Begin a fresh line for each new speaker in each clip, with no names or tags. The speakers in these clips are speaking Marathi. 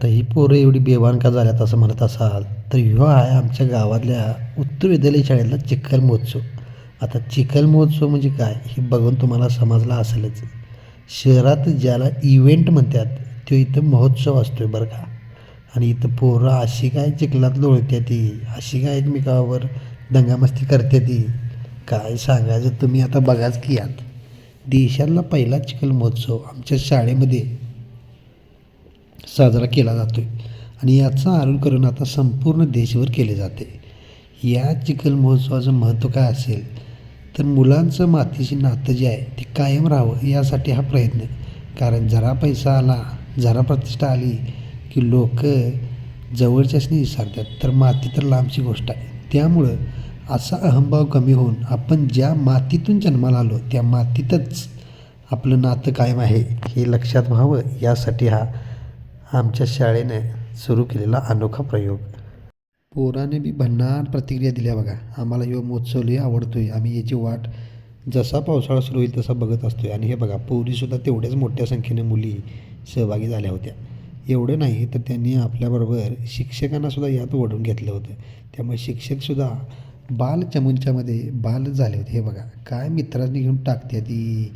आता ही पोरं एवढी बेवान का झाल्यात असं म्हणत असाल? तर ह्यो आहे आमच्या गावातल्या उत्तर विद्यालय शाळेतला चिखल महोत्सव. आता चिखल महोत्सव म्हणजे काय? हे बघून तुम्हाला समजला असेलच. शहरात ज्याला इव्हेंट म्हणतात तो इथं महोत्सव असतो आहे बरं का. आणि इथं पोरं अशी काय चिखलात लोळत्या ती अशी काय एकमेकावर दंगामस्ती करते ती. काय सांगायचं तुम्ही आता बघाच की यात. देशातला पहिला चिखल महोत्सव आमच्या शाळेमध्ये साजरा केला जातो आहे आणि याचं आरुणकरण आता संपूर्ण देशभर केले जाते. या चिखल महोत्सवाचं महत्त्व काय असेल? तर मुलांचं मातीशी नातं जे आहे ते कायम राहावं यासाठी हा प्रयत्न. कारण जरा पैसा आला जरा प्रतिष्ठा आली की लोक जवळच्याच नाही विसरतात. तर माती तर लांबची गोष्ट आहे. त्यामुळं असा अहंभाव कमी होऊन आपण ज्या मातीतून जन्माला आलो त्या मातीतच आपलं नातं कायम आहे हे लक्षात व्हावं यासाठी हा आमच्या शाळेने सुरू केलेला अनोखा प्रयोग. पोराने बी भन्नाट प्रतिक्रिया दिल्या बघा. आम्हाला यो महोत्सव लई आवडतोय. आम्ही याची वाट जसा पावसाळा सुरू होईल तसा बघत असतोय. आणि हे बघा पोरीसुद्धा तेवढ्याच मोठ्या संख्येने मुली सहभागी झाल्या होत्या. एवढं नाही तर त्यांनी आपल्याबरोबर शिक्षकांनासुद्धा यात ओढून घेतलं होतं. त्यामुळे शिक्षकसुद्धा बाल चमूंच्यामध्ये बाल झाले होते. हे बघा काय मित्रांनी घेऊन टाकत्या ती?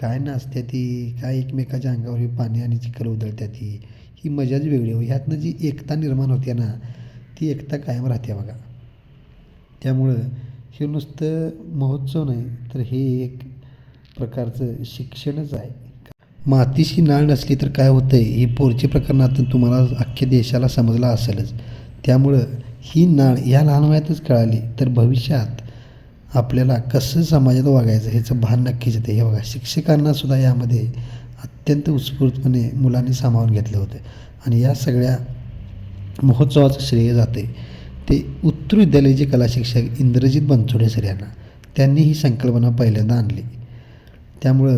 काय नाचत्या ती? काय एकमेकाच्या अंगावर पाणी आणि चिखल उधळत्या ती? ही मजाच वेगळी हो ह्यातनं जी एकता निर्माण होते ना ती एकता कायम राहते बघा. त्यामुळं हे नुसतं महोत्सव नाही तर हे एक प्रकारचं शिक्षणच आहे. मातीशी नाळ नसली तर काय होतं आहे हे पोरचे प्रकरणातून तुम्हाला अख्ख्या देशाला समजला असेलच. त्यामुळं ही नाळ या लहान वयातच कळाली तर भविष्यात आपल्याला कसं समाजात वागायचं? ह्याचं भान नक्कीच येते. हे बघा शिक्षकांनासुद्धा यामध्ये अत्यंत उत्स्फूर्तपणे मुलांनी सामावून घेतलं होतं. आणि या सगळ्या महोत्सवाचं श्रेय जाते ते उत्तर विद्यालयाचे कला शिक्षक इंद्रजित बनसोडे सर यांना. त्यांनी ही संकल्पना पहिल्यांदा आणली. त्यामुळं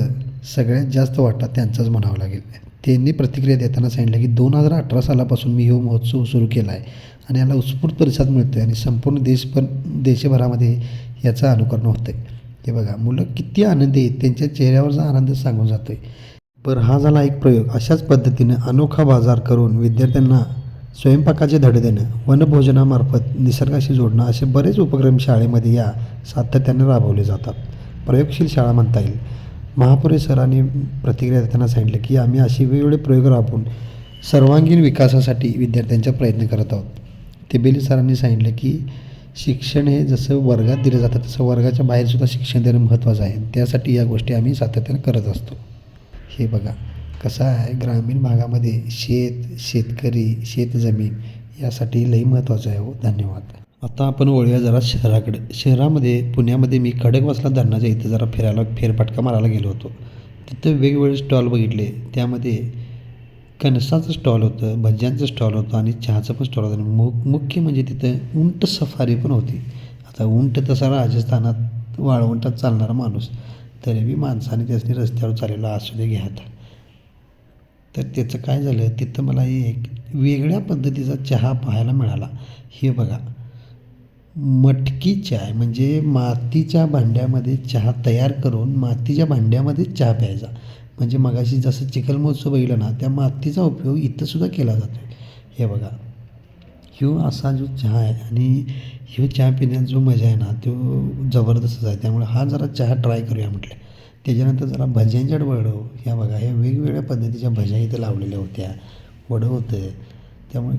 सगळ्यात जास्त वाटा त्यांचाच म्हणावं लागेल. त्यांनी प्रतिक्रिया देताना सांगितलं की दोन हजार अठरा सालापासून मी हा महोत्सव सुरू केला आहे आणि याला उत्स्फूर्त प्रतिसाद मिळतो आहे आणि संपूर्ण देश पण देशभरामध्ये याचं अनुकरण होतं आहे हे बघा मुलं किती आनंदी आहेत. त्यांच्या चेहऱ्यावरचा आनंद सांगून जातो आहे बरं हा झाला एक प्रयोग. अशाच पद्धतीनं अनोखा बाजार करून विद्यार्थ्यांना स्वयंपाकाचे धडे देणं वनभोजनामार्फत निसर्गाशी जोडणं असे बरेच उपक्रम शाळेमध्ये या सातत्याने राबवले जातात. प्रयोगशील शाळा म्हणता येईल. महापुरे सरांनी प्रतिक्रिया देताना सांगितलं की आम्ही असे वेगवेगळे प्रयोग राबवून सर्वांगीण विकासासाठी विद्यार्थ्यांचा प्रयत्न करत आहोत. तिबेली सरांनी सांगितलं की शिक्षण हे जसं वर्गात दिलं जातं तसं वर्गाच्या बाहेरसुद्धा शिक्षण देणं महत्त्वाचं आहे. त्यासाठी या गोष्टी आम्ही सातत्याने करत असतो. हे बघा कसं आहे ग्रामीण भागामध्ये शेत शेतकरी शेतजमीन यासाठी लई महत्त्वाचं आहे हो. धन्यवाद. आता आपण वळूया जरा शहराकडे. शहरामध्ये पुण्यामध्ये मी खडकवासला धरणाच्या इथं जरा फिरायला फेरफटका मारायला गेलो होतो. तिथं वेगवेगळे स्टॉल बघितले. त्यामध्ये कणसाचं स्टॉल होतं भज्यांचं स्टॉल होतं आणि चहाचं पण स्टॉल होतं. आणि मु मुख्य म्हणजे तिथं उंट सफारी पण होती. आता उंट तसा राजस्थानात वाळवंटात चालणारा माणूस. तरी बी माणसाने त्यासनी रस्त्यावर चाललेला असू दे घ्यात तर त्याचं काय झालं तिथं मला एक वेगळ्या पद्धतीचा चहा पाहायला मिळाला. हे बघा मटकी चाय म्हणजे मातीच्या भांड्यामध्ये चहा तयार करून मातीच्या भांड्यामध्ये चहा प्यायचा. म्हणजे मगाशी जसं चिखल महोत्सव बघितलं ना त्या मातीचा उपयोग इथंसुद्धा केला जातो हे बघा ह्यो असा जो चहा आहे आणि ह्यो चहा पिण्यात जो मजा आहे ना तो जबरदस्तच आहे. त्यामुळे हा जरा चहा ट्राय करूया म्हटलं. त्याच्यानंतर जरा भज्यांच्या वडं ह्या बघा ह्या वेगवेगळ्या पद्धतीच्या भज्या इथे लावलेल्या होत्या. वडं होतं. त्यामुळे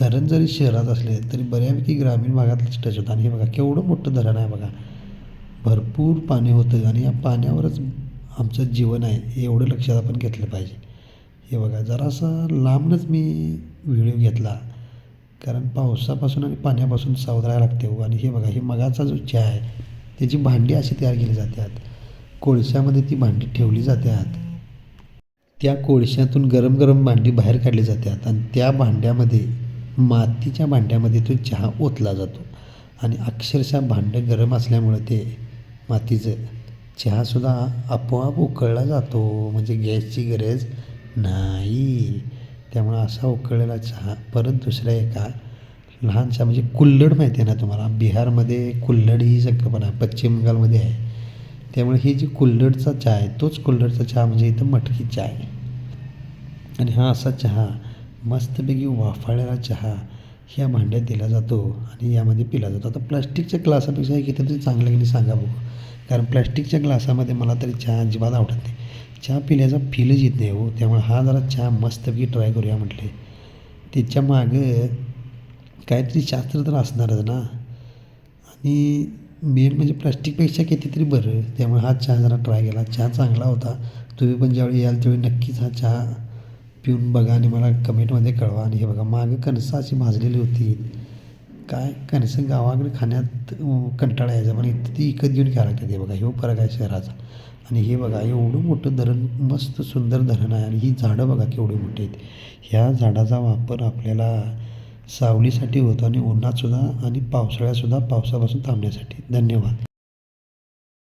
धरण जरी शहरात असले तरी बऱ्यापैकी ग्रामीण भागातलंच टच होतं. आणि हे बघा केवढं मोठं धरण आहे बघा. भरपूर पाणी होतं आणि या पाण्यावरच आमचं जीवन आहे हे एवढं लक्षात आपण घेतलं पाहिजे. हे बघा जरासं लांबनच मी व्हिडिओ घेतला. कारण पावसापासून आणि पाण्यापासून सावध राहायला लागते हो. आणि हे बघा हे मगाचा जो चहा आहे त्याची भांडी अशी तयार केली जातात. कोळशामध्ये ती भांडी ठेवली जातात. त्या कोळशातून गरम गरम भांडी बाहेर काढली जातात आणि त्या भांड्यामध्ये मातीच्या भांड्यामध्ये तो चहा ओतला जातो. आणि अक्षरशः भांडं गरम असल्यामुळं ते मातीचं चहासुद्धा आपोआप उकळला जातो. म्हणजे गॅसची गरज नाही. त्यामुळं असा उकळलेला चहा परत दुसऱ्या एका लहानशा म्हणजे कुल्हड माहिती आहे ना तुम्हाला? बिहारमध्ये कुल्हड ही संकल्पना पश्चिम बंगालमध्ये आहे. त्यामुळे ही जी कुल्हडचा चहा आहे तोच कुल्हडचा चहा म्हणजे इथं मटकी चहा आहे. आणि हा असा चहा मस्तपैकी वाफाळलेला चहा ह्या भांड्यात दिला जातो आणि यामध्ये पिला जातो. आता प्लास्टिकच्या ग्लासापेक्षा हे कितीतरी चांगलं की नाही सांगा बघू. कारण प्लास्टिकच्या ग्लासामध्ये मला तरी चहा अजिबात आवडत नाही. चहा पिण्याचा फीलच येत नाही हो. त्यामुळे हा जरा चहा मस्तपैकी ट्राय करूया म्हटले. त्याच्या मागं काहीतरी शास्त्र तर असणारच ना. आणि मेन म्हणजे प्लास्टिकपेक्षा कितीतरी बरं. त्यामुळे हा चहा जरा ट्राय केला. चहा चांगला होता. तुम्ही पण ज्यावेळी याल त्यावेळी नक्कीच हा चहा पिऊन बघा आणि मला कमेंटमध्ये कळवा. आणि हे बघा मागं कणसं अशी भाजलेली होती. काय कणसं गावाकडे खाण्यात कंटाळा यायचा. पण इथं ती इकत घेऊन खायला लागतात हे बघा. हे फरक आहे शहराचा. आणि हे बघा एवढं मोठं धरण मस्त सुंदर धरण आहे आणि ही झाडं बघा केवढी मोठी आहेत. ह्या झाडाचा वापर आपल्याला सावलीसाठी होतो आणि उन्हातसुद्धा आणि पावसाळ्यातसुद्धा पावसापासून थांबण्यासाठी. धन्यवाद.